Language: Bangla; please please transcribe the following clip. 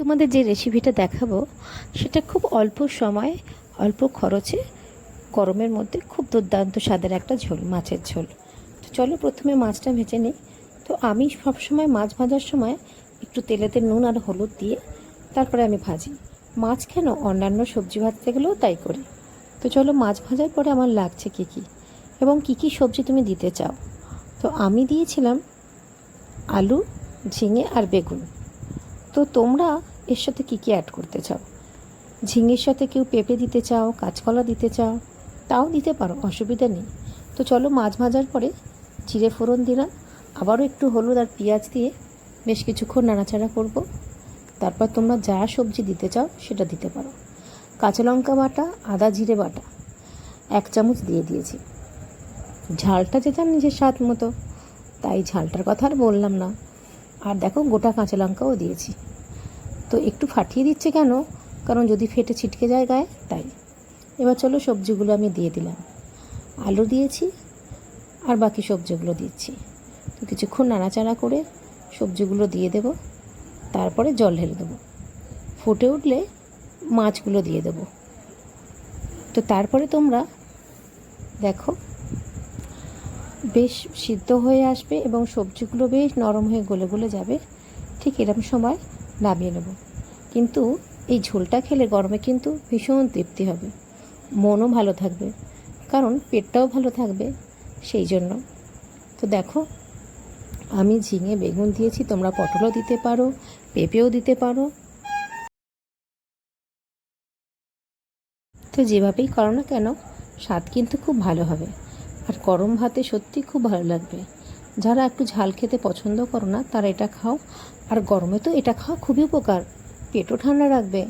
তোমাদের যে রেসিপিটা দেখাবো, সেটা খুব অল্প সময়, অল্প খরচে, গরমের মধ্যে খুব দুর্দান্ত স্বাদের একটা ঝোল, মাছের ঝোল। তো চলো প্রথমে মাছটা ভেজে নিই। তো আমি সবসময় মাছ ভাজার সময় একটু তেলেতে নুন আর হলুদ দিয়ে তারপরে আমি ভাজি। মাছ কেন? অন্যান্য সবজি ভাজতে গেলেও তাই করি। তো চলো মাছ ভাজার পরে আমার লাগছে কী কী এবং কী কী সবজি তুমি দিতে চাও? তো আমি দিয়েছিলাম আলু, ঝিঙে আর বেগুন। তো তোমরা এর সাথে কী কী অ্যাড করতে চাও? ঝিঙের সাথে কেউ পেঁপে দিতে চাও, কাঁচকলা দিতে চাও, তাও দিতে পারো, অসুবিধা নেই। তো চলো মাছ ভাজার পরে জিরে ফোড়ন দিলাম, আবারও একটু হলুদ আর পেঁয়াজ দিয়ে বেশ কিছুক্ষণ নাড়াচাড়া করব। তারপর তোমরা যা সবজি দিতে চাও সেটা দিতে পারো। কাঁচা লঙ্কা বাটা, আদা জিরে বাটা, এক চামচ দিয়ে দিয়েছি। ঝালটা যে যার নিজের স্বাদ মতো, তাই ঝালটার কথা আর বললাম না। আর দেখো গোটা কাঁচা লঙ্কাও দিয়েছি। তো একটু ফাটিয়ে দিচ্ছে কেন? কারণ যদি ফেটে ছিটকে যায় গায়ে, তাই। এবার চলো সবজিগুলো আমি দিয়ে দিলাম। আলু দিয়েছি আর বাকি সবজিগুলো দিচ্ছি। তো কিছুক্ষণ নাড়াচাড়া করে সবজিগুলো দিয়ে দেব। তারপরে জল ঢেলে দেবো। ফুটে উঠলে মাছগুলো দিয়ে দেবো। তো তারপরে তোমরা দেখো, বেশ সিদ্ধ হয়ে আসবে এবং সবজিগুলো বেশ নরম হয়ে গলে গলে যাবে। ঠিক এরকম সময় নামিয়ে নেব। কিন্তু এই ঝোলটা খেলে গরমে কিন্তু ভীষণ তৃপ্তি হবে। মনও ভালো থাকবে, কারণ পেটটাও ভালো থাকবে সেই জন্য। তো দেখো, আমি ঝিঙে, বেগুন দিয়েছি, তোমরা পটলও দিতে পারো, পেঁপেও দিতে পারো। তো যেভাবেই করো না কেন, স্বাদ কিন্তু খুব ভালো হবে। আর গরম ভাতে সত্যি খুব ভালো লাগবে। যারা একটু ঝাল খেতে পছন্দ করো না, তারা এটা খাও। আর গরমে তো এটা খাওয়া খুবই উপকার। পেটও ঠান্ডা রাখবে।